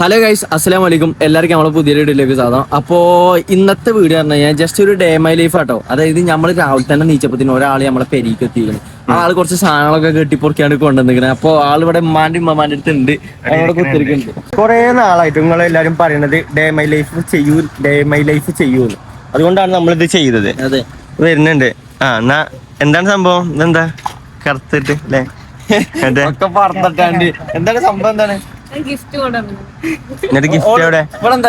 Hello guys അസ്സലാം വലൈക്കും എല്ലാവർക്കും നമ്മളെ പുതിയ വീഡിയോയിലേക്ക് സാധനം അപ്പോൾ ഇന്നത്തെ വീഡിയോ പറഞ്ഞു കഴിഞ്ഞാൽ ജസ്റ്റ് ഒരു ഡേ മൈ ലൈഫ് ആട്ടോ. അതായത് നമ്മൾ രാവിലെ തന്നെ നീച്ചപ്പത്തിന് ഒരാൾ നമ്മളെ പെരീക്ക് എത്തിക്കണം ആ ആൾ കുറച്ച് സാധനങ്ങളൊക്കെ കെട്ടിപ്പൊറിക്കാണ്ട് കൊണ്ടുവന്നിരിക്കണേ അപ്പോൾ ആൾ ഇവിടെ ഉമ്മാന്റെ ഉമ്മമാന്റെ അടുത്ത് ഉണ്ട്. അവിടെ കുത്തിരിക്കുന്നുണ്ട് കുറെ നാളായിട്ട് നിങ്ങൾ എല്ലാവരും പറയുന്നത് ഡേ മൈ ലൈഫ് ചെയ്യൂ ഡേ മൈ ലൈഫ് ചെയ്യൂന്ന് അതുകൊണ്ടാണ് നമ്മളിത് ഇത് ചെയ്തത്. അതെ. വരുന്നുണ്ട്. ആ എന്നാ എന്താണ് സംഭവം? ഇതെന്താ? കറുത്തിട്ട് അല്ലേ? എന്താണ് സംഭവം എന്താണ്? എന്നിട്ട് ഗിഫ്റ്റ് എവിടെ?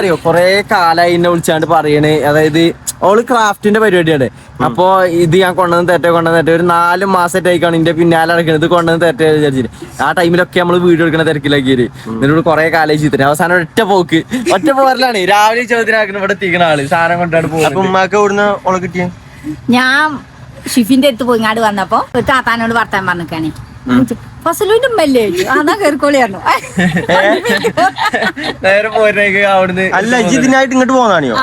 അറിയോ കൊറേ കാലായി എന്നെ വിളിച്ചാണ്ട് പറയണേ. അതായത് ഓൾ ക്രാഫ്റ്റിന്റെ പരിപാടിയാണ്. അപ്പൊ ഇത് ഞാൻ കൊണ്ടുവന്ന് തെറ്റേ കൊണ്ടുവന്ന് തെറ്റേ ഒരു നാല് മാസത്തേക്കാണ് ഇന്റെ പിന്നാലെ നടക്കുന്നത് ഇത് കൊണ്ടുവന്ന് തെറ്റേ വിചാരിച്ചിട്ട് ആ ടൈമിലൊക്കെ നമ്മൾ വീഡിയോ എടുക്കണ തിരക്കിലാക്കിയത് എന്നിട്ട് കൊറേ കാലായി ചിത്രം അവസാനം ഒറ്റ പോക്ക്. ഒറ്റ പോരലാണ്. രാവിലെ ചോദ്യം ഇവിടെ എത്തിക്കണ ആൾ. സാധനം കൊണ്ടാണ് അപ്പൊ പോകുന്നത് ഉമ്മാക്ക് ഇവിടുന്ന് ഓളെ കിട്ടിയ? ഞാൻ ഷിഫിന്റെ അടുത്ത് പോയി ഇങ്ങാട് വന്നപ്പോ താത്താനോട് വർത്താൻ പറഞ്ഞിക്കാണ്. ഫസലുവിന്റെ ഉമ്മല്ലേ അതാ കേറിക്കോളിയായിരുന്നു. നേരെ അവിടുന്ന് അല്ല ഇജ്ജ് ഇതിനായിട്ട് ഇങ്ങോട്ട് പോന്നാണിയോ?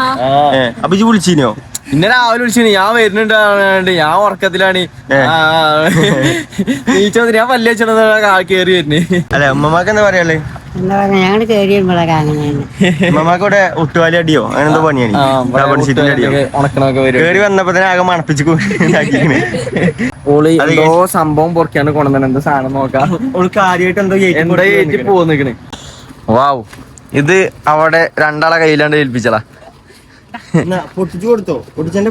അപ്പൊ ഇജ്ജ് വിളിച്ചിനോ? ഇന്നെ രാവിലെ വിളിച്ചു ഞാൻ വരുന്നുണ്ട് ഞാൻ ഉറക്കത്തിലാണ്. ഞാൻ പല്ല് വെച്ചത് കേറി വരുന്നേ. അല്ല ഉമ്മമാക്ക് എന്താ പറയാൾ എന്താ പറയാ ഞങ്ങൾ കേറി വരുമ്പോഴൊക്കെ അങ്ങനെയാണ് ഉമ്മമാക്ക് ഇവിടെ ഒട്ടുവാലി അടിയോ? അങ്ങനെ എന്തോ പണിയാണ്. കേറി വന്നപ്പോ തന്നെ ആകെ മണപ്പിച്ച്. ഓൾ എന്തോ സംഭവം പൊറക്കാണ്ട് കൊണ്ടുവന്നെ എന്താ സാധനം നോക്കാം? ഓൾ കാര്യമായിട്ട് എന്തോ ഏറ്റി എന്താ കൊടുത്ത് ഏറ്റി പോന്നിക്കണ്. വാവ്. ഇത് അവിടെ രണ്ടാളെ കയ്യിലാണ്ട് ഏൽപ്പിച്ചളാ എന്നാ, പൊട്ടിച്ചു കൊടുത്തോ? പൊട്ടിച്ചെന്റെ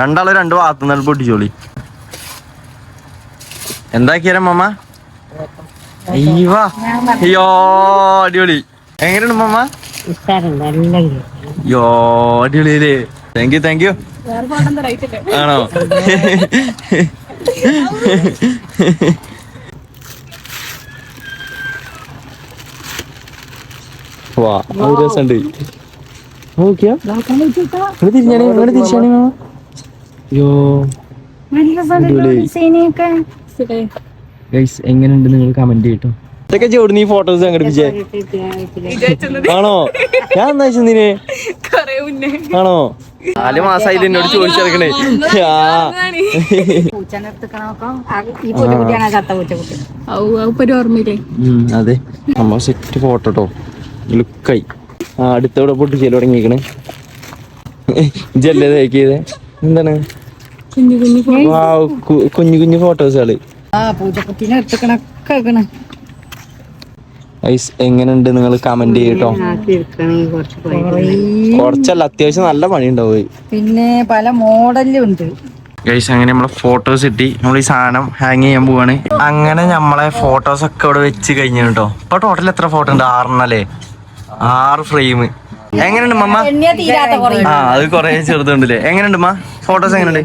രണ്ടാൾ രണ്ട് വാത്തുന്നാൽ പൊട്ടിച്ചോളി. എന്താക്കിയാലും മമ്മ അയ്യോ അടിപൊളി. എങ്ങനെയാണ് മമ്മ. യോ അടിപൊളിയല്ലേ? താങ്ക് യു താങ്ക് യു ആണോ? വാ അത് രസമുണ്ട്. എങ്ങനെയുണ്ട് നിങ്ങൾ കമന്റ് ചെയ്യട്ടോ. ഇതൊക്കെ ചോട് നീ ഫോട്ടോസ് സംഘടിപ്പിച്ചേ ആണോ? ഞാൻ എന്നാ ആണോ? നാല് മാസായി എന്നോട് ചോദിച്ചെടുക്കണേ. അതെ. നമ്മ സെറ്റ് ഫോട്ടോ ലുക്കായി. ആ അടുത്തവിടെ പൊട്ടിച്ചേൽ തുടങ്ങിക്കണേ ജല്ലേ തേക്കിയത് എന്താണ്? കുഞ്ഞു കുഞ്ഞു ഫോട്ടോസുകൾ ആ പൂച്ചക്കുട്ടീനെ എടുത്തിക്കണൊക്കെ ഐസ് എങ്ങനെയുണ്ട് നിങ്ങൾ കമന്റ് ചെയ്യട്ടോ ആക്കി എടുക്കണെങ്കിൽ കുറച്ച് കുറച്ചല്ല അത്യാവശ്യം നല്ല പണി ഉണ്ടാവും പിന്നെ പല മോഡലും ഉണ്ട്. ഗൈസ് അങ്ങനെ നമ്മളെ ഫോട്ടോസ് കിട്ടി നമ്മൾ ഈ സാധനം ഹാങ് ചെയ്യാൻ പോവാണ്. അങ്ങനെ നമ്മളെ ഫോട്ടോസ് ഒക്കെ ഇവിടെ വെച്ച് കഴിഞ്ഞു കേട്ടോ ഇപ്പൊ ടോട്ടൽ എത്ര ഫോട്ടോ ഉണ്ട്? ആറെണ്ണല്ലേ ആറ് ഫ്രെയിം എങ്ങനെയുണ്ട് മമ്മ ആ അത് കൊറേ ചെറുതുണ്ടല്ലേ? എങ്ങനെയുണ്ട് മാ ഫോട്ടോസ് എങ്ങനെയുണ്ട്?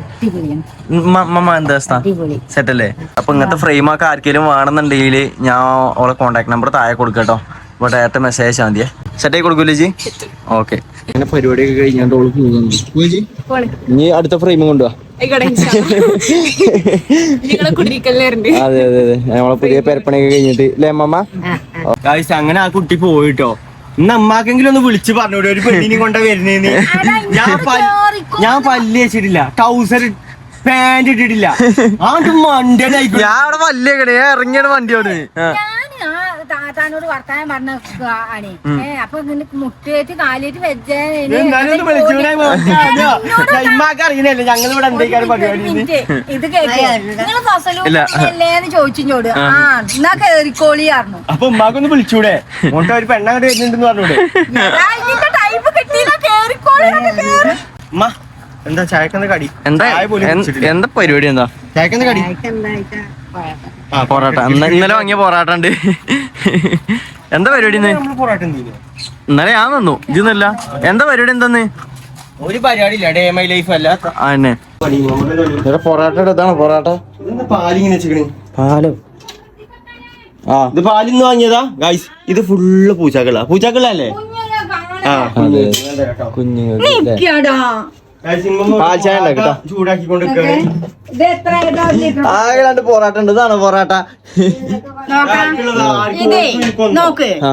മമ്മ എന്താ സെറ്റ് അല്ലേ അപ്പൊ ഇങ്ങനത്തെ ഫ്രെയിം ഒക്കെ ആർക്കെങ്കിലും വേണമെന്നുണ്ടെങ്കിൽ ഞാൻ ഓളെ കോൺടാക്ട് നമ്പർ താഴെ കൊടുക്കട്ടോ അപ്പൊ ഡയറക്റ്റ് മെസ്സേജ് അയച്ചാൽ മതിയെ. സെറ്റ് ആയി കൊടുക്കൂലേ ജി ഓക്കെ അങ്ങനെ പരിപാടിയൊക്കെ കഴിഞ്ഞാണ്ട് ഓൾ ഇനി അടുത്ത ഫ്രെയിം കൊണ്ടുവാ. അതെ അതെ അതെ. നമ്മളെ പുതിയ പെരപ്പണിയൊക്കെ കഴിഞ്ഞിട്ട്. അല്ലേ അമ്മമ്മ? ഗായ്സ് അങ്ങനെ ആ കുട്ടി പോയിട്ടോ. ഇന്ന് അമ്മാക്കെങ്കിലും ഒന്ന് വിളിച്ച് പറഞ്ഞൂടെ ഒരു പെണ്ണിനെ കൊണ്ട വരുന്നേന്ന്. ഞാൻ പല്ല്- ഞാൻ പല്ല് വെച്ചിട്ടില്ല ട്രൗസർ പാന്റ് ഇട്ടിട്ടില്ല. ആ മണ്ടനായിക്കോ ഞാൻ അവിടെ വല്യ ഇറങ്ങിയാണ് വണ്ടിയോട് ആ താത്താനോട് വർത്താനം പറഞ്ഞ ആണ്. ഏ അപ്പൊ മുട്ടേറ്റ് കാലേറ്റ് വെച്ചേ ഇമ്മാക്ക് അറിയണല്ലേ ഞങ്ങൾ ഇവിടെ എന്തൊക്കെയാണ് പരിപാടി ഇത് കേട്ടോ നിങ്ങൾ ഇല്ല. ഫസലൂല്ലേന്ന് ചോദിച്ചോട് ആ. എന്നാ കേറിക്കോളിയായിരുന്നു അപ്പൊ ഉമ്മാക്കൊന്ന് വിളിച്ചൂടെ? മോട്ട ഒരു പെണ്ണങ്ങോട്ട് വരുന്നുണ്ടെന്ന് പറഞ്ഞൂടെ? ടൈപ്പ് കിട്ടിയില്ല കേറിക്കോളി ഉമ്മ എന്താ ചായക്കെന്താ കടി? എന്താ എന്താ പരിപാടി എന്താ? ചായക്കെന്താ കടി? ആ, പൊറാട്ട. ഇന്നലെ വാങ്ങിയ പൊറാട്ട ഉണ്ട്. എന്താ പരിപാടി? ഇന്നലെ ഞാൻ തന്നു. ഇതൊന്നല്ല എന്താ പരിപാടി എന്താന്ന് ഒരു പരിപാടി ഇല്ല. ഡേ മൈ ലൈഫ് അല്ല. ആ എന്നെ പൊറാട്ട? എടുത്താണ് പൊറാട്ട പാലിങ്ങനെ വെച്ചിക്കണ്? പാലോ? ആ ഇത് പാലിന്ന് വാങ്ങിയതാ? ഗൈസ് ഇത് ഫുള്ള് പൂച്ചാക്കളാ. പൂച്ചാക്കളല്ലേ ആ അതെ. കുഞ്ഞുങ്ങൾക്ക് അല്ലേ? Guys, ഇമ്മ ചായ ഉണ്ടാക്കി കേട്ടോ. ചൂടാക്കിക്കൊണ്ട് ഇത് എത്ര ഏതാ ലിറ്റർ? ആകെ രണ്ട് പൊറാട്ട ഉണ്ട്. ഇതാണ് പൊറാട്ട? നോക്ക്. ആ.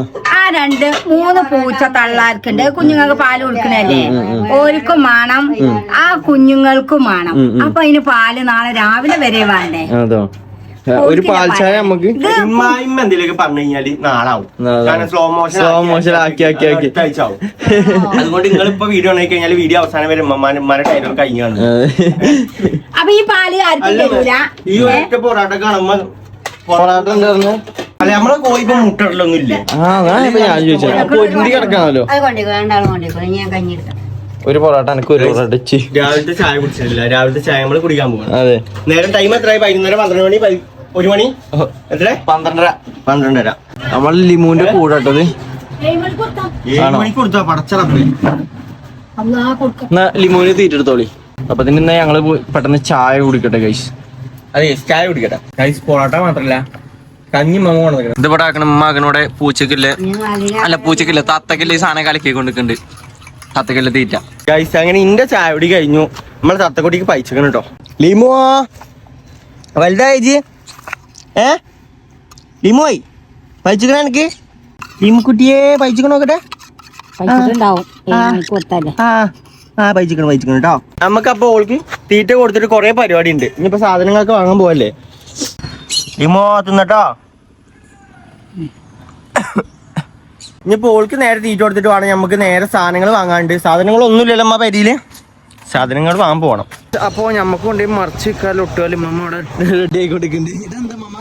രണ്ട് മൂന്ന് പൂച്ച തള്ളാർക്കുണ്ട്. കുഞ്ഞുങ്ങൾക്ക് പാൽ കൊടുക്കണല്ലേ? ഓർക്കും വേണം. ആ കുഞ്ഞുങ്ങൾക്കും വേണം. അപ്പൊ അതിന് പാൽ നാളെ രാവിലെ വരെ വേണ്ടേ? അതോ? ഒരു പാൽച്ചായ ചായ നമുക്ക് ഇമ്മായിമ്മ എന്തെങ്കിലുമൊക്കെ പറഞ്ഞു കഴിഞ്ഞാൽ നാളാവും. കാരണം സ്ലോ മോഷൻ സ്ലോ മോഷൻ ആക്കി, ആക്കി, ആക്കി. ആവും. അതുകൊണ്ട് നിങ്ങൾ ഇപ്പൊ വീഡിയോ ഉണ്ടായി കഴിഞ്ഞാൽ വീഡിയോ അവസാനം വരെ ഉമ്മമാരെ ഉമ്മാരെ ടൈലർ കഴിഞ്ഞു അപ്പൊ ഈ പാൽ ഈ ഒറ്റ പൊറാട്ട കാണുമ്പോ പൊറാട്ട അല്ല നമ്മളെ കോഴി ഇപ്പൊ ഇല്ലേ. ആ ഞാൻ ചോദിച്ചത്. പൊരുന്തി കിടക്കാണല്ലോ. അത് കൊണ്ടേക്കോ രണ്ടാളും കൊണ്ടേക്കോ ഞാൻ കഞ്ഞി എടുക്കാം. ഒരു പൊറോട്ട എനിക്ക് ഒരു പൊറോട്ട. രാവിലത്തെ ചായ കുടിച്ചിട്ടില്ല. രാവിലത്തെ ചായ നമ്മൾ കുടിക്കാൻ പോകണം അതെ. നേരം ടൈം എത്രയായി പതിനൊന്നര പന്ത്രണ്ട് മണി? ഒരു മണി? എത്ര? പന്ത്രണ്ടര. പന്ത്രണ്ടര. നമ്മൾ ലിമുവിന്റെ കൂടെ ഇട്ടത്. ലിമുവിന് തീറ്റെടുത്തോളി അപ്പൊ ഇതിന് ഇന്ന് ഞങ്ങൾ പോയി പെട്ടെന്ന് ചായ കുടിക്കട്ടെ ഗൈസ് അതെ ചായ കുടിക്കട്ടെ. കൈസ് പൊറോട്ട മാത്രല്ല. കഞ്ഞി മമ്മ കൊണ്ടുവന്നിക്കണം ഇത് ഇവിടെ ആക്കണം മകനോടെ പൂച്ചക്കില്ലേ അല്ല പൂച്ചക്കില്ല തത്തക്കില്ല ഈ സാധനം കലക്കി കൊണ്ടിട്ടുണ്ട് തത്തക്കില്ല തീറ്റ. ഗൈസ് അങ്ങനെ ഇന്റെ ചായപൊടി കുടി കഴിഞ്ഞു. നമ്മളെ തത്തക്കുട്ടിക്ക് പൈച്ചക്കണം കേട്ടോ ലിമോ. വലുതായി ഏ? ലിമോയ് പൈച്ചക്കണ എനിക്ക് ലിമുക്കുട്ടിയെ പൈച്ചക്കണ നോക്കട്ടെ? ആ. ആ. പൈച്ചിക്കണം കേട്ടോ കേട്ടോ നമുക്കപ്പോ ഓൾക്ക് തീറ്റ കൊടുത്തിട്ട് കൊറേ പരിപാടി ഉണ്ട് ഇനിയിപ്പോ സാധനങ്ങളൊക്കെ വാങ്ങാൻ പോവല്ലേ? ലിമോ തിന്നട്ടോ? ഇനിയിപ്പോ ഓൾക്ക് നേരെ തീറ്റ കൊടുത്തിട്ട് വേണം. നമുക്ക് നേരെ സാധനങ്ങൾ വാങ്ങാണ്ട്. സാധനങ്ങളൊന്നുമില്ലല്ലോ അമ്മ പരിയിൽ. സാധനങ്ങൾ വാങ്ങാൻ പോകണം അപ്പൊ നമ്മക്ക് കൊണ്ട് മറിച്ച് വെക്കാൻ ഒട്ടുകാലും മമ്മ അവിടെ റെഡി ആയിക്കൊണ്ടിരിക്കുന്നുണ്ട്. ഇതെന്താ മമ്മ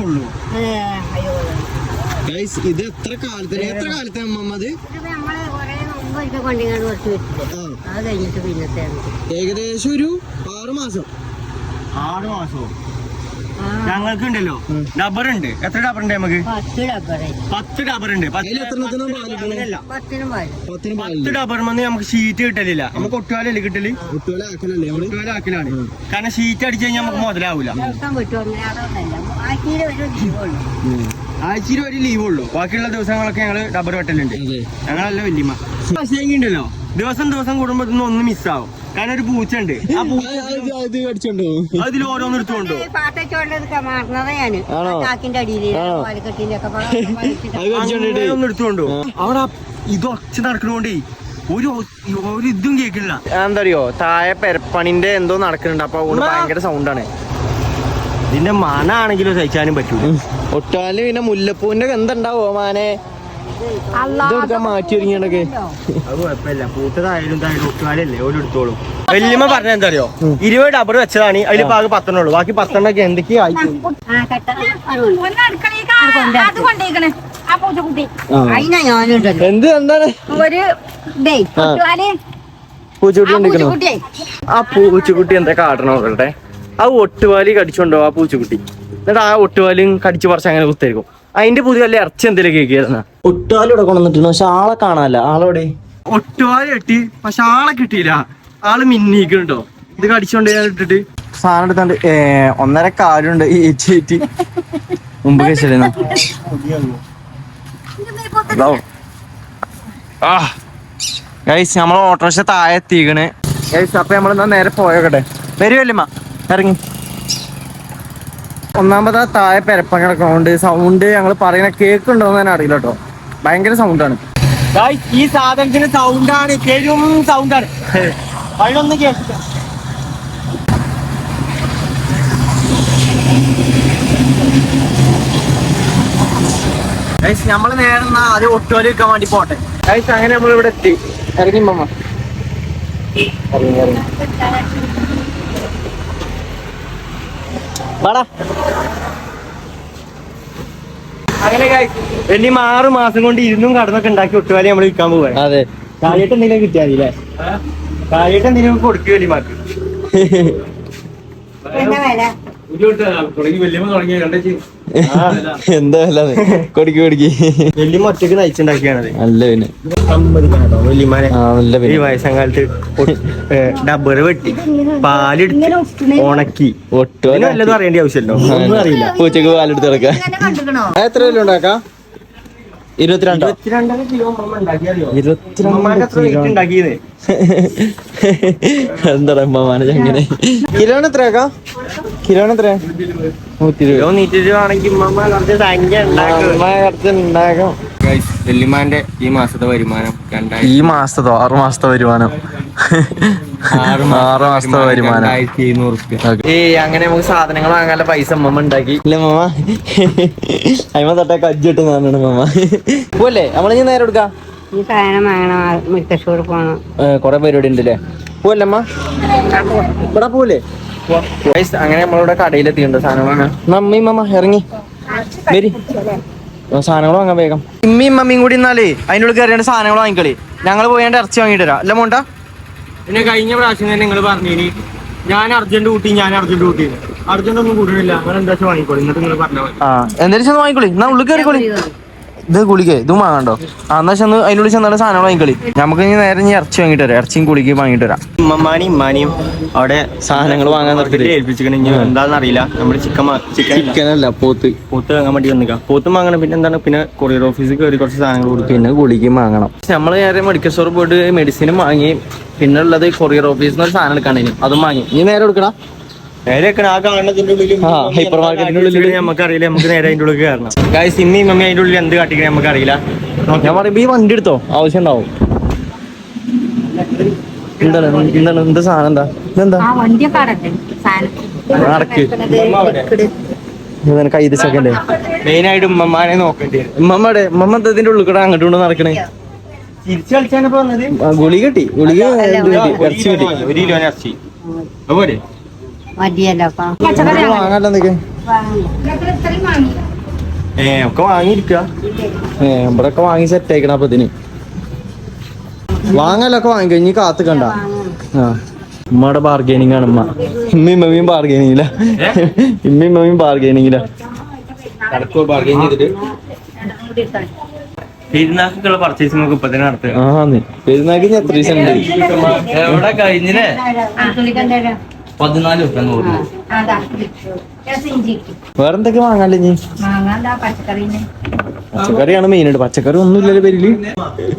കൊള്ളു. ഗൈസ് ഇത് എത്ര കാലത്തിന് എത്ര കാലത്തെ പിന്നത്തെ ഏകദേശം ഒരു ആറ് മാസം. ആറ് മാസവും. ഞങ്ങൾക്ക് ഉണ്ടല്ലോ ഡബർ ഉണ്ട് എത്ര ഡബർ ഉണ്ട് നമുക്ക്? പത്ത് ഡബർ ഉണ്ട് പത്ത് ഡബർ വന്ന് നമുക്ക് ഷീറ്റ് കിട്ടലില്ല. നമുക്ക് ഒട്ടുകാലല്ലേ കിട്ടൽ? ഒട്ടുകാല ഒട്ടുകാലാക്കലാണ്. കാരണം ഷീറ്റ് അടിച്ചു കഴിഞ്ഞാൽ നമുക്ക് മുതലാവൂല. ആഴ്ചയിൽ ഒരു ലീവ് ഉള്ളൂ ബാക്കിയുള്ള ദിവസങ്ങളൊക്കെ ഞങ്ങൾ ഡബർ വെട്ടലുണ്ട്. ഞങ്ങളല്ല വല്യമ്മ. ഉണ്ടല്ലോ ദിവസം ദിവസം കൂടുമ്പോ ഇതൊന്നും ഒന്ന് മിസ്സാവും കാരണം ഒരു പൂച്ച ഉണ്ട് ആ പൂച്ച അതിൽ ഓരോന്ന് എടുത്തുകൊണ്ടോ പാട്ടച്ചോണ്ടത് മാറുന്നതാ ഞാൻ ആണോ? ചാക്കിന്റെ അടിയിൽ ആണോ? പാലക്കെട്ടിന്റെ ഒക്കെ അത് കടിച്ചോണ്ടിട്ട് ഒന്ന് അവിടെ ഇത് ഒച്ച നടക്കണോണ്ടേ ഒരു ഒരു ഇതും കേക്കില്ല എന്താ അറിയോ താഴെ പെരപ്പണിന്റെ എന്തോ നടക്കുന്നുണ്ട്. അപ്പൊ അതുകൊണ്ട് ഭയങ്കര സൗണ്ടാണ് ഇതിന്റെ മാനാണെങ്കിലും സഹിച്ചാനും പറ്റൂല. ഒട്ടാൽ പിന്നെ മുല്ലപ്പൂവിന്റെ എന്തുണ്ടാവോ മാനെ? മാറ്റി അത് കുഴപ്പമില്ല. പൂത്തതായാലും ഇതായാലും ഒട്ടുകാലല്ലേ ഓരോ എടുത്തോളും വല്യമ്മ പറഞ്ഞ എന്താ അറിയോ ഇരുപത് ഡബർ വെച്ചതാണ് അതിൽ പാകം പത്തെണ്ണേ ഉള്ളൂ ബാക്കി പത്തെണ്ണൊക്കെ എന്തൊക്കെയാ ആയി ആ കെട്ട. ഒന്ന് അടുക്കളയിലേക്ക് അത് കൊണ്ടേക്കണേ. ആ പൂച്ചക്കുട്ടി. അതിനാ ഞാനുണ്ടല്ലോ. എന്ത് എന്താണ്? ഒരു പൂച്ചക്കുട്ടി ആ പൂച്ചക്കുട്ടി എന്താ കാട്ടണോ നോക്കട്ടെ ആ ഒട്ടുപാലി കടിച്ചോണ്ടോ ആ പൂച്ചക്കുട്ടി? എന്നിട്ട് ആ ഒട്ടുപാലിയും കടിച്ചു പറിച്ച് അങ്ങനെ കുത്തായിരിക്കും. അതിന്റെ പുതിയ ഇറച്ചി എന്തെങ്കിലും കേൾക്കിയായിരുന്ന ഒട്ടുപാലും ഇവിടെ കൊണ്ടുവന്നിട്ടുണ്ട് പക്ഷെ ആളെ കാണാല്ല ആളോടെ ഒട്ടുവാലി കെട്ടി. പക്ഷെ ആളെ കിട്ടിയില്ല. ആൾ മിന്നിക്കുന്നുണ്ടോ? ഇത് കടിച്ചോണ്ട് ഞാൻ ഇട്ടിട്ട്. സാധനം എടുത്താണ്ട് ഏ ഒന്നര കാലുണ്ട് ഈ ചേറ്റി മുമ്പ് കഴിച്ചിരുന്നു? ഗൈസ് നമ്മൾ ഓട്ടോറിക്ഷ താഴെ എത്തിക്കണ്. ഗൈസ് അപ്പൊ നമ്മൾ നേരെ പോയോക്കട്ടെ. വരുമല്ലേമ്മ ഇറങ്ങി. ഒന്നാമത് ആ താഴെ പെരപ്പം കിടക്കണോണ്ട് സൗണ്ട് ഞങ്ങൾ പറയുന്ന കേൾക്കുണ്ടോന്ന് തന്നെ അറിയില്ല കേട്ടോ ഭയങ്കര സൗണ്ടാണ് ഈ സാധനത്തിന് സൗണ്ടാണ് പെരും സൗണ്ടാണ് അതിനൊന്നും കേട്ടില്ല നമ്മൾ നേരെ ആദ്യം ഒട്ടുവലി വെക്കാൻ വേണ്ടി പോട്ടെ. ഗൈസ് അങ്ങനെ നമ്മൾ ഇവിടെ എത്തി. ഇറങ്ങി മമ്മ വാടാ. അങ്ങനെ ആറു വലിയ ആറ് മാസം കൊണ്ട് ഇരുന്നും കടന്നൊക്കെ ഉണ്ടാക്കി ഒട്ടുകാലി നമ്മൾ വിൽക്കാൻ പോവാ. അതെ. കാര്യമായിട്ട് എന്തെങ്കിലും കിട്ടിയാൽ മതി അല്ലേ കാര്യമായിട്ട് എന്തെങ്കിലും കൊടുക്കുക മാക്ക് എന്താ കൊടുക്കി കൊടുക്കി. വലിയ ഒറ്റയ്ക്ക് നയിച്ചുണ്ടാക്കിയാണത് നല്ല പിന്നെ. സമ്മതിക്കണം വല്യമാനെ ഈ വയസ്സാം കാലത്ത് ഡബ്ബർ വെട്ടി പാലെടുത്ത് ഉണക്കി. ഒട്ടും ഇതിന് വല്ലതും അറിയേണ്ട ആവശ്യമല്ലോ ഒന്നും അറിയില്ല. പൂച്ചക്ക് പാലെടുത്ത് ഇറക്കാം എത്ര കിലോ ഉണ്ടാക്കാം? ഇരുപത്തിരണ്ടോ? ഇരുപത്തിരണ്ടര കിലോ ഉണ്ടാക്കിയത്? എന്താ ഉമ്മമാനെ കിലോന് എത്രയാക്കാം? കിലോന് എത്ര നൂറ്റി ഇരുപത് വല്യമാന്റെ ഈ മാസത്തെ വരുമാനം ഈ മാസത്തോ? ആറു മാസത്തെ വരുമാനം. ആറ് ആറ് മാസത്തെ വരുമാനം. രണ്ടായിരത്തി എഴുന്നൂറ് റുപ്യ. അങ്ങനെ നമുക്ക് സാധനങ്ങൾ വാങ്ങാനുള്ള പൈസ അമ്മമ്മ ഉണ്ടാക്കി. ഇല്ല മാമ. അമ്മ തൊട്ടേ കജ്ജിട്ട് നാന്നാണ് മാമ. പോലെ നമ്മളിനി നേരെ എടുക്കാം. ഈ സാധനം വാങ്ങണം. മുത്തശ്ശൂർ പോകണം കൊറേ പരിപാടി ഉണ്ട് അല്ലേ പോവല്ലമ്മ ഇവിടെ പോലെ അങ്ങനെ നമ്മളിവിടെ കടയിലെത്തിയിട്ടുണ്ട് സാധനം വാങ്ങാൻ. നമ്മയും മമ്മ ഇറങ്ങി. വരി. സാധനങ്ങൾ വാങ്ങാൻ വേഗം. ഇമ്മയും മമ്മിയും കൂടി ഇന്നാലേ അതിനുള്ളിൽ കയറിയാണ്ട് സാധനങ്ങൾ വാങ്ങിക്കളി. ഞങ്ങൾ പോയാണ്ട് ഇറച്ചി വാങ്ങിട്ട് വരാം. അല്ല മോണ്ട? പിന്നെ കഴിഞ്ഞ പ്രാവശ്യം തന്നെ നിങ്ങൾ പറഞ്ഞിനി ഞാൻ അർജന്റ് കൂട്ടി ഞാൻ അർജന്റ് കൂട്ടി അർജന്റ് ഒന്നും കൂട്ടണില്ല അങ്ങനെ എന്താ വെച്ചാൽ വാങ്ങിക്കോളി. എന്നിട്ട് നിങ്ങൾ പറഞ്ഞോളി എന്തായാലും ചെന്ന് വാങ്ങിക്കോളി. എന്നാ ഉള്ളിൽ കയറിക്കോളി ഇത് ഗുളികേ ഇതും വാങ്ങണ്ടോ ആ എന്നാ ചെന്ന് അതിനുള്ളിൽ ചെന്നാലും സാധനങ്ങൾ വാങ്ങിക്കളി. നമുക്ക് ഇനി നേരെ ഇനി ഇറച്ചി വാങ്ങിട്ട് വരാം. ഇറച്ചിയും കുളിക്കും വാങ്ങിട്ട് വരാം. ഉമ്മമാനെയും ഉമ്മാനിയും അവിടെ സാധനങ്ങൾ വാങ്ങാൻ നിർത്തിട്ട് ഏൽപ്പിച്ചിരിക്കണ ഇനി എന്താണെന്ന് അറിയില്ല. നമ്മുടെ ചിക്കൻ ചിക്കൻ അല്ല പോത്ത്. പോത്ത് വാങ്ങാൻ വേണ്ടി വന്നിക്കാം. പോത്ത് വാങ്ങണം പിന്നെ എന്താണ്? പിന്നെ കൊറിയർ ഓഫീസിൽ കയറി കുറച്ച് സാധനങ്ങൾ കൊടുക്കും പിന്നെ ഗുളികയും വാങ്ങണം. നമ്മൾ നേരെ മെഡിക്കൽ സ്റ്റോറിൽ പോയിട്ട് മെഡിസിനും വാങ്ങി പിന്നെ ഉള്ളത് കൊറിയർ ഓഫീസിൽ നിന്ന് ഒരു സാധനം എടുക്കാണ് അതും വാങ്ങി. ഇനി നേരെ എടുക്കടാ. ഉള്ളിൽ നമുക്ക് അറിയില്ല നമുക്ക് നേരെ അതിന്റെ ഉള്ളിൽ കയറണം. ഗായ്സ് ഇമ്മി മമ്മി അതിന്റെ ഉള്ളിൽ എന്ത് കാട്ടിക്കണേ നമുക്ക് അറിയില്ല ഞാൻ പറയുമ്പോ ഈ വണ്ടി എടുത്തോ? ആവശ്യം ഉണ്ടാവും എന്താണ് എന്താണ് എന്ത് സാധനം എന്താ? ഇതെന്താ? ആ വണ്ടിയൊക്കെ അടക്കേ സാധനം. നടക്ക് ഇതാണ് കൈ സെക്കൻഡ് മെയിൻ ആയിട്ട് ഉമ്മമാനെ നോക്കേണ്ടി വരും. ഉമ്മമ്മടെ ഉമ്മമ്മ ഇതിന്റെ ഉള്ളിൽ കൂടെ അങ്ങോട്ട് കൊണ്ട് നടക്കണേ? ഗുളിക കിട്ടി. ഗുളിക ഇറച്ചി കിട്ടി. ഒരു കിലോ ഇറച്ചി. അതുപോലെ മതിയല്ലോ ഏ ഒക്കെ വാങ്ങിയിരിക്കുക ഏ ഇവിടെ ഒക്കെ വാങ്ങി സെറ്റ് ആയിക്കണ അപ്പൊ ഇതിന്. വാങ്ങലൊക്കെ വാങ്ങിക്കോ. ഇനി കാത്ത് കണ്ട ആ. ഉമ്മയുടെ ബാർഗൈനിങ് ആണ് ഉമ്മ. ഇമ്മയും മമ്മിയും ബാർഗൈനിങ്ങില്ല ഇമ്മയും മമ്മിയും ബാർഗൈനിങ്ങില്ല പെരുന്നാക്കുള്ള പർച്ചേസിംഗ് ഒക്കെ ഇപ്പൊ തന്നെ നടത്തുക. ഇനി എത്ര ദിവസം ഉണ്ട്? എവിടെ കഴിഞ്ഞില്ലേ പതിനാല് നൂറ് വേറെന്തൊക്കെ വാങ്ങാല്ലേ നീ പച്ചക്കറിയാണ് മെയിൻ ആയിട്ട്. പച്ചക്കറി ഒന്നും ഇല്ലല്ലോ പേരിൽ.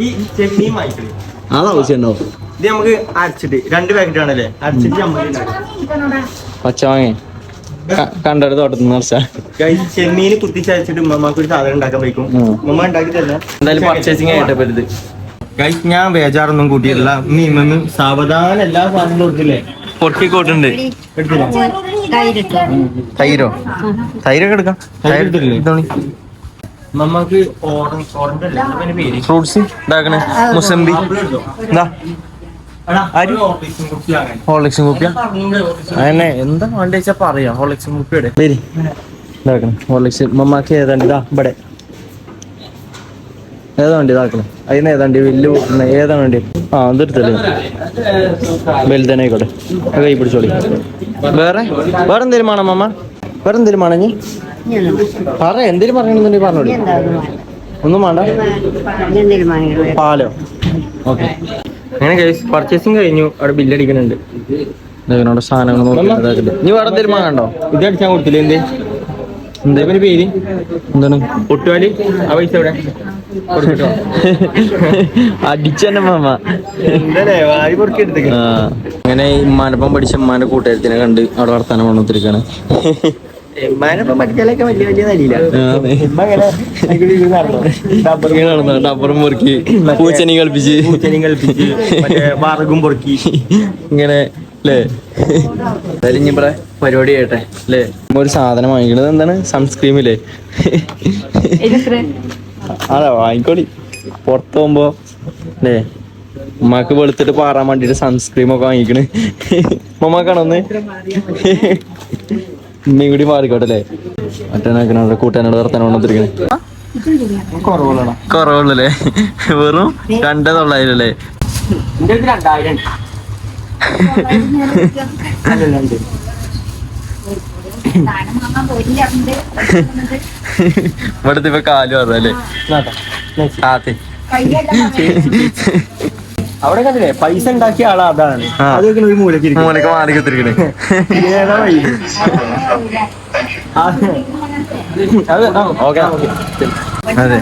ഈ ചെമ്മീൻ വാങ്ങിക്കണേ അത് ആവശ്യം ഉണ്ടാവും ഇത് നമുക്ക് അരച്ചിട്ട് രണ്ട് പാക്കറ്റ് ആണല്ലേ? അരച്ചിട്ട് ചമ്മന്തി പച്ച വാങ്ങി കണ്ടൊരു തോട്ടത്തിൽ നിന്ന് നിറച്ച Guys, ചെമ്മീന് കുത്തിച്ചയച്ചിട്ട് ഉമ്മമാക്ക് ഒരു സാധനം ഉണ്ടാക്കാൻ വയ്ക്കും. ഉമ്മ ഉണ്ടാക്കി തരണം. എന്തായാലും പർച്ചേസിങ് ആയിട്ട് പരുത് ഗൈസ് ഞാൻ വേജാറൊന്നും കൂട്ടിയിട്ടില്ല. മീമന്ന് സാവധാനം എല്ലാ സാധനങ്ങളും കൊടുത്തില്ലേ? പൊട്ടിക്കോട്ടുണ്ട് തൈരോ? തൈരൊക്കെ എടുക്കാം. പേര്. ഫ്രൂട്ട്സ് ഇതാക്കണേ. മുസംബി എന്താ. ഹോർലിക്സും കുപ്പിയ അതന്നെ. എന്താ വേണ്ടി വെച്ചാ പറയാ? ഹോളിക്സും കുപ്പിയുടെ. ഹോളിക്സ് ഇതാക്കണം. മമ്മാക്ക് ഏതാണ്ട് ഇതാ ഇവിടെ. ഏതാ വണ്ടി ഇതാക്കണം അതിന് ഏതാണ്ട് വലിയ പൊട്ടുന്ന ഏതാ വണ്ടി? ആ അതെടുത്തല്ലേ വലുതന്നെ ആയിക്കോട്ടെ കൈ പിടിച്ചോളി. വേറെ? വേറെ എന്തേലും വേണം അമ്മ വേറെ എന്തേലും വേണം നീ പറ എന്തേലും പറയണമെന്നുണ്ടെങ്കിൽ പറഞ്ഞോളി. ഒന്നും വേണ്ട. പാലോ? ഓക്കെ. അങ്ങനെ ഗൈസ് പർച്ചേസിങ് കഴിഞ്ഞു. അവിടെ ബില്ലടിക്കുന്നുണ്ട് ഇതേക്കണോടെ സാധനങ്ങൾ നോക്കി നീ വേറെ എന്തേലും വാങ്ങണ്ടോ? ഇത് അടിച്ചാൽ കൊടുത്തില്ലേ എന്ത്? എന്തേ പേര്? എന്താണ്? ഒട്ടുവാലി. ആ പൈസ എവിടെ? അടിച്ചെന്നെ മാമ. പൊറുക്കി ആ, അങ്ങനെ ഇമ്മാനപ്പം പഠിച്ച ഇമ്മാന്റെ കൂട്ടുകാരത്തിനെ കണ്ട് അവിടെ വർത്താനം വന്നു എമ്മാനൊപ്പം പഠിച്ചാലൊക്കെ വലിയ വലിയ നലിയില്ല. നടന്നു. ഡബറും മുറുക്കി പൂച്ചനി കളിപ്പിച്ച്. പൂച്ചനെയും കളിപ്പിച്ച് മറ്റേ വറകും പൊറുക്കി. ഇങ്ങനെ അല്ലേ എന്തായാലും ഇനി ഇവിടെ പരിപാടി ആയിട്ടെ അല്ലേ ഒരു സാധനം വാങ്ങിക്കണത് എന്താണ്? സൺസ്ക്രീം ഇല്ലേ അതാ വാങ്ങിക്കോളി പുറത്ത് പോകുമ്പോ അല്ലേ ഉമ്മാക്ക് വെളുത്തിട്ട് പാറാൻ വേണ്ടിട്ട് സൺസ്ക്രീം ഒക്കെ വാങ്ങിക്കണ്. ഉമ്മക്കാണോന്ന് ഉമ്മയും കൂടി മാറിക്കോട്ടെ അല്ലേ? മറ്റേ കൂട്ടാനോട് വർത്താനം കൊണ്ടിരിക്കണേ കൊറവുള്ളേ കുറവുള്ളല്ലേ? വെറും രണ്ടേ തൊള്ളായിരം അല്ലേ രണ്ടായിരം. ഇവിടുത്തെ ഇപ്പൊ കാൽ പറഞ്ഞല്ലേ അവിടെ കണ്ടില്ലേ പൈസ ഉണ്ടാക്കിയ ആളാ അതാണ്. അതൊക്കെ ഒരു മൂലക്ക്. മൂലക്ക് മാറി കുത്തിരിക്കണേ ഓക്കെ. അതെ.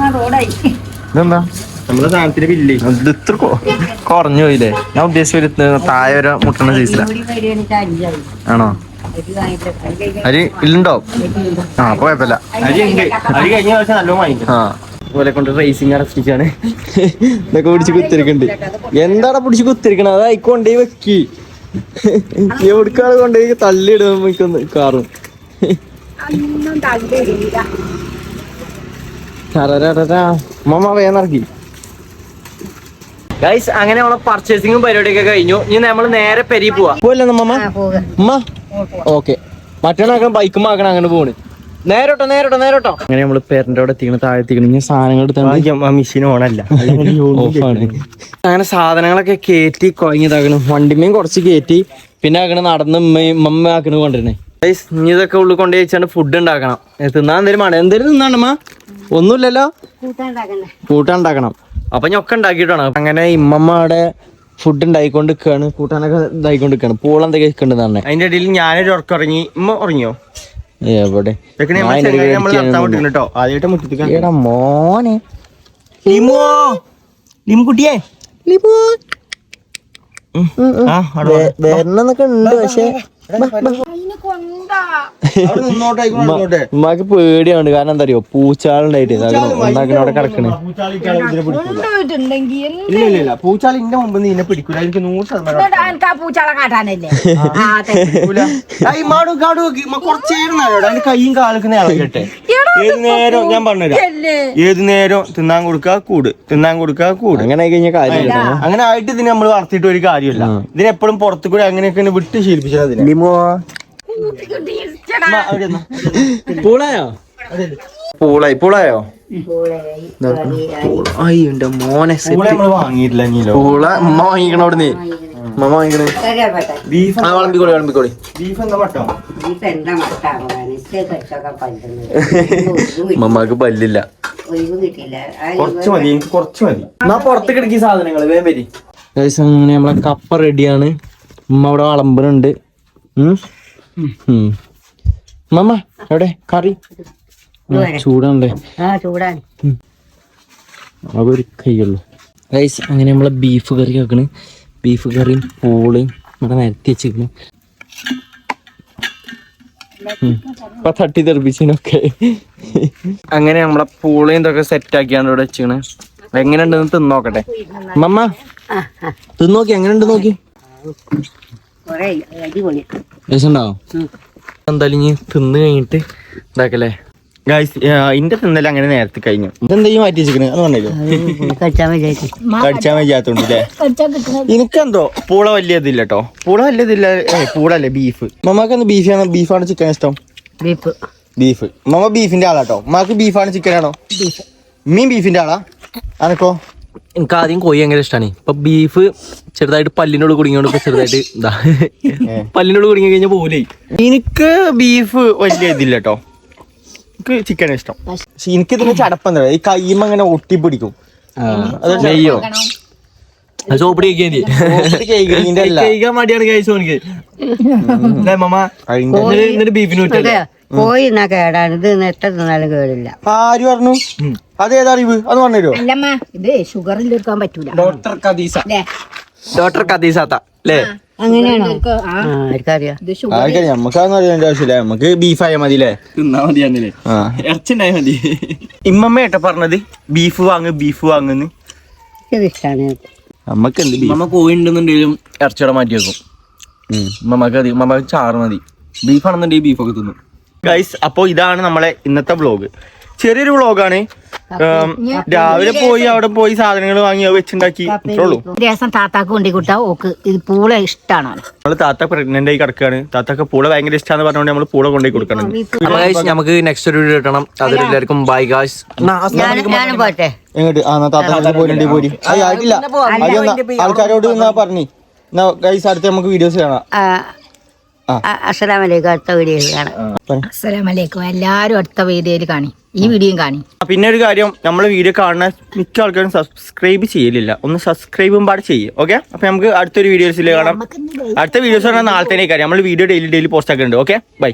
ഇതെന്താ? നമ്മളെ സാധനത്തിന് ബില്ല്. ഇത് ഇത്ര കൊ- കുറഞ്ഞു പോയില്ലേ? ഞാൻ ഉദ്ദേശിച്ച ഒരു താഴെ ഒരു മുട്ടണ സൈസിലാ ആണോ? അരി ഇല്ലുണ്ടോ ആ അപ്പൊ കുഴപ്പമില്ല. അരി ഉണ്ട്. അരി കഴിഞ്ഞ പ്രാവശ്യം നല്ലോണം വാങ്ങിക്കും. ആ. പോലെ കൊണ്ട് റേസിംഗ് അടപ്പിച്ചാണ് ഇതൊക്കെ പിടിച്ച് കുത്തിരിക്കണ്ട് എന്താടാ പിടിച്ച് കുത്തിരിക്കണ? അത് കൊണ്ടേ വെക്കി. എവിടേക്കാണ് കൊണ്ടേ തള്ളിയിടും മിക്കൊന്ന് കാറും? മമ്മ വേഗം ഇറക്കി. ഗൈസ് അങ്ങനെ നമ്മളെ പർച്ചേസിംഗും പരിപാടിയൊക്കെ കഴിഞ്ഞു. ഇനി നമ്മൾ നേരെ പെരി പോവാ. പോവല്ലേ മമ്മ ആ പോവുക. ഉമ്മ ഓക്കെ. മറ്റേ ബൈക്കും ആക്കണം അങ്ങനെ പോണ്. നേരോട്ടോ നേരോട്ടോ നേരോട്ടോ. അങ്ങനെ നമ്മൾ പേരന്റെ അവിടെ എത്തിക്കണം താഴെ എത്തിക്കണം ഇനി സാധനങ്ങൾ എടുത്താൽ മെഷീൻ ഓണല്ല. അല്ല അങ്ങനെ സാധനങ്ങളൊക്കെ കേറ്റി കുഴങ്ങിയതാക്കണം വണ്ടിമേയും കുറച്ച് കേറ്റി. പിന്നെ ആക്കണ നടന്ന് ഉമ്മയും മമ്മ ആക്കണ കൊണ്ടിരുന്നേ ഇനി ഇതൊക്കെ ഉള്ളിൽ കൊണ്ടു വെച്ചാണ്ട് ഫുഡ് ഉണ്ടാക്കണം. തിന്നാൻ എന്തേലും വേണം എന്തേലും തിന്നാണമ്മ ഒന്നുമില്ലല്ലോ? കൂട്ടാണ്ടാക്കണം ഉണ്ടാക്കണ്ടേ? കൂട്ടാൻ ഉണ്ടാക്കണം. അപ്പൊ ഞൊക്കെ ഉണ്ടാക്കിയിട്ടാണ്. അങ്ങനെ ഇമ്മമ്മ അവിടെ ഫുഡ് ഉണ്ടായിക്കൊണ്ട് നിൽക്കുകയാണ് കൂട്ടാനൊക്കെ ഇതായിക്കൊണ്ട് നിൽക്കുകയാണ് പൂള എന്തൊക്കെ തന്നെ അതിന്റെ ഇടയിൽ ഞാനൊരു ഉറക്കം ഉറങ്ങി ഉമ്മ ഉറങ്ങിയോ? എവിടെ? കേട്ടോ. ആദ്യമായിട്ട് എടാ മോനെ. ലിമോ! ലിമുട്ടിയേ ലിമോ. വരണമെന്നൊക്കെ ഉണ്ട് പക്ഷെ. ഉമ്മാക്ക് പേടിയാണ് കാരണം എന്താ അറിയോ? പൂച്ചാളുണ്ടായിട്ട്. അവിടെ കിടക്കണേ? ഇല്ല ഇല്ല ഇല്ല. പൂച്ചാളി ഇന്റെ മുമ്പ് നീ എന്നെ പിടിക്കൂല. എനിക്ക് നൂറ് ശതമാനം കൈയും കാലൊക്കെ ഇളകട്ടെ. ഏത് നേരം? ഞാൻ പറഞ്ഞു ഏത് നേരം? തിന്നാൻ കൊടുക്കാ കൂട്. തിന്നാൻ കൊടുക്കാ കൂട്. അങ്ങനെ ആയി കഴിഞ്ഞാൽ കാര്യമില്ല. അങ്ങനെ ആയിട്ട് ഇതിനെ നമ്മൾ വളർത്തിയിട്ട് ഒരു കാര്യമില്ല. ഇതിനെപ്പോഴും പുറത്തു കൂടെ അങ്ങനെയൊക്കെ വിട്ട് ശീലിപ്പിച്ചത് ലിമോ. പൂളായോ? പൂളായി പൂളായോ? അയ്യോ എന്റെ മോനെ പൂള ഉമ്മ വാങ്ങിക്കണ അവിടുന്ന്. ഉമ്മ വാങ്ങിക്കണേ. ബീഫ് ആ വിളമ്പിക്കോളി വിളമ്പിക്കോളി. ബീഫ് എന്താ മട്ടോ? ഉമ്മക്ക് പല്ലില്ല. കുറച്ച് മതി എനിക്ക് കുറച്ച് മതി. എന്നാ പുറത്ത് കിടക്കി സാധനങ്ങൾ വേഗം വരി. അങ്ങനെ നമ്മളെ കപ്പ റെഡിയാണ് ഉമ്മ അവിടെ വിളമ്പനുണ്ട് മമ്മ എവിടെ കറി ചൂടാണല്ലേ ഒരു കൈയുള്ളൂ റൈസ് അങ്ങനെ നമ്മളെ ബീഫ് കറി വെക്കണ് ബീഫ് കറിയും പൂളയും ഇവിടെ നിരത്തി വെച്ചിരിക്കുന്നു ഇപ്പൊ തട്ടി തെറിപ്പിച്ചതിനൊക്കെ അങ്ങനെ നമ്മളെ പൂളയും ഇതൊക്കെ സെറ്റ് ആക്കിയാണ് ഇവിടെ എങ്ങനെ എങ്ങനെയുണ്ടെന്ന് തിന്നോക്കട്ടെ മമ്മ തിന്നോക്കി എങ്ങനെയുണ്ട് നോക്കി എന്തായാലും ഇനി തിന്ന് കഴിഞ്ഞിട്ട് ഇതാക്കല്ലേ? ഗായ്സ് ഇന്റെ തിന്നല അങ്ങനെ നേരത്തെ കഴിഞ്ഞു. ഇതെന്തെങ്കിലും മാറ്റി വെച്ചിരിക്കണേ? അത് പറഞ്ഞല്ലോ കടിച്ചാൻ വയ്യാത്തോണ്ട് അല്ലേ എനിക്കെന്തോ പൂള വലിയതില്ല കേട്ടോ പൂള വലിയതില്ല ഏ പൂളല്ലേ ബീഫ് മമ്മക്ക് എന്ത് ബീഫാണ് ബീഫാണ് ചിക്കൻ ഇഷ്ടം? ബീഫ്. ബീഫ് മമ്മ ബീഫിന്റെ ആളാട്ടോ. മാക്ക് ബീഫാണ് ചിക്കൻ ആണോ? മീൻ ബീഫിന്റെ ആളാ? അനക്കോ എനിക്ക് ആദ്യം കോഴി ഭയങ്കര ഇഷ്ടമാണ് ഇപ്പൊ ബീഫ് ചെറുതായിട്ട് പല്ലിനോട് കുടുങ്ങിയോണ്ട് ഇപ്പൊ ചെറുതായിട്ട് ഇതാ. പല്ലിനോട് കുടുങ്ങി കഴിഞ്ഞാൽ പോലെ എനിക്ക് ബീഫ് വലിയ ഇതില്ല കേട്ടോ എനിക്ക് ചിക്കൻ ഇഷ്ടം. പക്ഷെ എനിക്ക് ഇതിന്റെ ചടപ്പം ഈ കൈമ അങ്ങനെ ഒട്ടിപ്പിടിക്കും നെയ്യോ? സോപ്പിടി കഴിക്കാൻ മടിയാണ് കഴിച്ചു എനിക്ക് ബീഫിന് പറ്റല്ലേ പോയി എന്നാ കേടാണ്. ഇത് എത്ര തിന്നാലും കേടില്ല. ആര് പറഞ്ഞു? അറിവ്? അത് അല്ലമ്മ ഇത് ഷുഗറിൽ എടുക്കാൻ പറ്റൂല. ഡോക്ടർ കദീസ. അല്ലേ? ഡോക്ടർ കദീസാത്ത അല്ലേ? അങ്ങനെയാണോ? ആ ആർക്കറിയാം. ഇത് ഷുഗർ ആർക്കറിയാം? നമുക്കതൊന്നും അറിയേണ്ട ആവശ്യമില്ല. നമുക്ക് ബീഫായ മതി അല്ലേ? തിന്നാ മതിയാന്നല്ലേ ആ. ഇറച്ചുണ്ടായ മതി. ഇമ്മമ്മ ഏട്ടാ പറഞ്ഞത്? ബീഫ് വാങ്ങ് ബീഫ് വാങ്ങുന്ന്. ഇത് ഇഷ്ടമാണ് നമ്മക്ക് എന്ത് ബീഫ് മമ്മ കോഴി ഉണ്ടെന്നുണ്ടെങ്കിലും ഇറച്ചിയുടെ മാറ്റി വെക്കും മമ്മക്ക് അധികം മമ്മക്ക് ചാറ് മതി. ബീഫാണെന്നുണ്ടെങ്കിൽ ബീഫൊക്കെ തിന്നും. ഗൈസ് അപ്പോ ഇതാണ് നമ്മളെ ഇന്നത്തെ വ്ളോഗ് ചെറിയൊരു വ്ളോഗാണ് രാവിലെ പോയി അവിടെ പോയി സാധനങ്ങൾ വാങ്ങി വെച്ചുണ്ടാക്കി. ദിവസം താത്താക്ക് കൊണ്ടി കൂട്ടാ. ഓക്ക് ഇത് പൂള ഇഷ്ടമാണ് നമ്മൾ താത്ത പ്രഗ്നന്റ് ആയി കിടക്കാണ്. താത്തക്ക് പൂള ഭയങ്കര ഇഷ്ടമാന്ന് പറഞ്ഞുകൊണ്ട് നമ്മൾ പൂള കൊണ്ടി കൊടുക്കണം. നമുക്ക് നെക്സ്റ്റ് ഒരു വീഡിയോ കിട്ടണം അതിലെല്ലാവർക്കും ബൈ ഗായ്സ് ഞാനും പോട്ടെ. എങ്ങോട്ട് ആ താത്ത പോരി ആയിട്ടില്ല. ആൾക്കാരോട് പറഞ്ഞു. ഗൈസ് അടുത്ത് നമുക്ക് വീഡിയോസ് കാണാം. അസ്സലാമലൈക്കും അടുത്ത വീഡിയോയിൽ കാണാം. അസ്സലാമലൈക്കും എല്ലാരും അടുത്ത വീഡിയോയിൽ കാണി. ഈ വീഡിയോയും കാണി. പിന്നെ ഒരു കാര്യം നമ്മൾ വീഡിയോ കാണുന്ന മിക്ക ആൾക്കാരും സബ്സ്ക്രൈബ് ചെയ്യലില്ല. ഒന്ന് സബ്സ്ക്രൈബും പാട് ചെയ്യും ഓക്കെ അപ്പൊ നമുക്ക് അടുത്തൊരു വീഡിയോസിൽ കാണാം. അടുത്ത വീഡിയോസ് പറഞ്ഞാൽ നാളെ നമ്മൾ കാര്യം. നമ്മൾ വീഡിയോ ഡെയിലി ഡെയിലി പോസ്റ്റ് ആക്കുന്നുണ്ട് ഓക്കെ ബൈ